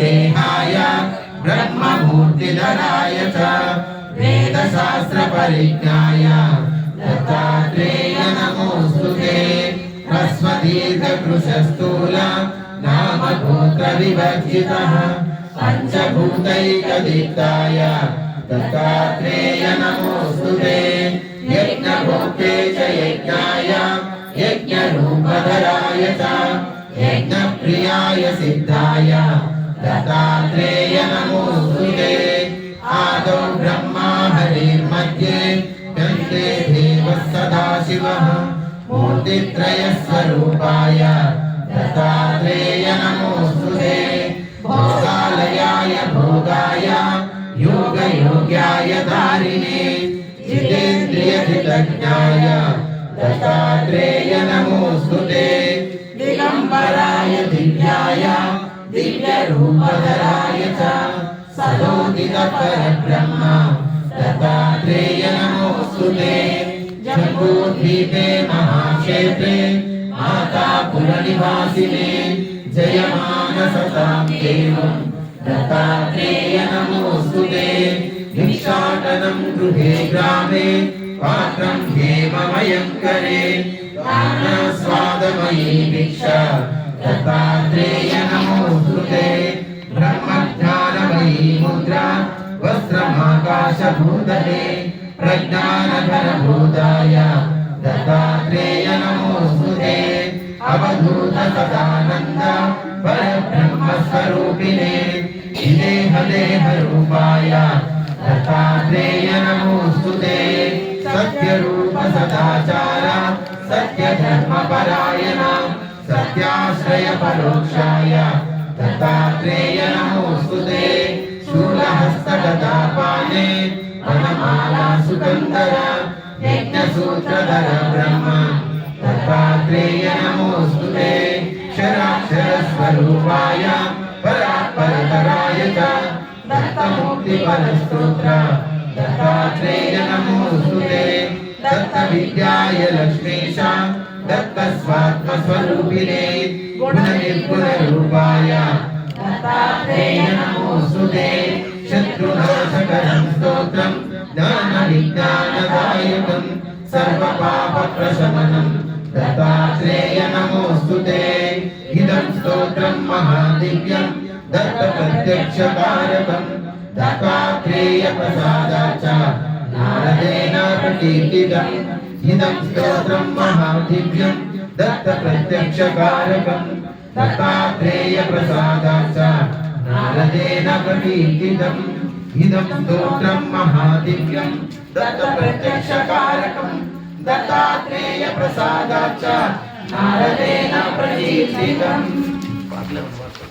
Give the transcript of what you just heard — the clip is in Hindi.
कर्पूरकान्तिदेहाय ब्रह्ममूर्तिधराय च वेदशास्त्रपरिज्ञाय दत्तात्रेय नमोऽस्तु ते ह्रस्वदीर्घकृशस्थूल नामगोत्रविवर्जितः पञ्चभूतैकदीप्ताय दत्तात्रेय नमोऽस्तु ते यज्ञभोक्ते च यज्ञाय यज्ञरूपधराय च यज्ञप्रियाय सिद्धाय दत्तात्रेय नमोऽस्तु ते आदौ ब्रह्मा हरिर्मध्ये यन्ते देवः सदाशिवः मूर्तित्रयस्वरूपाय दत्तात्रेय नमोऽस्तु ते भोगालयाय भोगाय, योगयोग्याय धारिणे जितेन्द्रियजितज्ञाय दत्तात्रेय नमोऽस्तुते दिगम्बराय दिव्यरूपधराय च सदोदितपरब्रह्म दत्तात्रेय नमोऽस्तु ते जम्बूद्वीपे महाक्षेत्रे माता पुरनिवासिने जयमानसतां देवं दत्तात्रेय नमोऽस्तु ते भिक्षाटनं गृहे ग्रामे पात्रं हेममयं करे दानस्वादमयी भिक्षा दत्तात्रेय वस्त्रमाकाशभूतले प्रज्ञानघनभूताय दत्तात्रेय नमोऽस्तु ते अवधूत सदानन्द परब्रह्मस्वरूपिणे देहदेहरूपाय दत्तात्रेय नमोऽस्तु ते सत्यरूप सदाचार सत्यधर्मपरायण सत्याश्रय परोक्षाय दत्तात्रेय नमोऽस्तु ते హస్తగదా పాదే వనమాలా సుగంధర యజ్ఞ సూత్రధర బ్రహ్మ. దత్తాత్రేయ నమోస్తుతే క్షరాక్షర స్వరూపాయ పరాత్పరతరాయ చ దత్తమూర్తి పరస్తోత్ర దత్తాత్రేయ నమోస్తుతే దత్త విద్యాయ లక్ష్మీశ దత్త స్వాత్మ స్వరూపిణే గుణ నిర్గుణ రూపాయ దత్తాత్రేయ నమోస్తుతే शत्रुनाशकरं स्तोत्रं ज्ञानविज्ञानदायकं सर्वपापप्रशमनं दत्तात्रेय नमोऽस्तु ते। इदं स्तोत्रं महादिव्यं दत्तप्रत्यक्षकारकं दत्तात्रेयप्रसादाच्च नारदेन प्रकीर्तितम् इदं स्तोत्रं महादिव्यं दत्तप्रत्यक्षकारकं दत्तात्रेयप्रसादाच्च नारदेन प्रकीर्तितम् इदं स्तोत्रं महादिव्यं दत्तप्रत्यक्षकारकं दत्तात्रेयप्रसादाच्च नारदेन प्रकीर्तितम्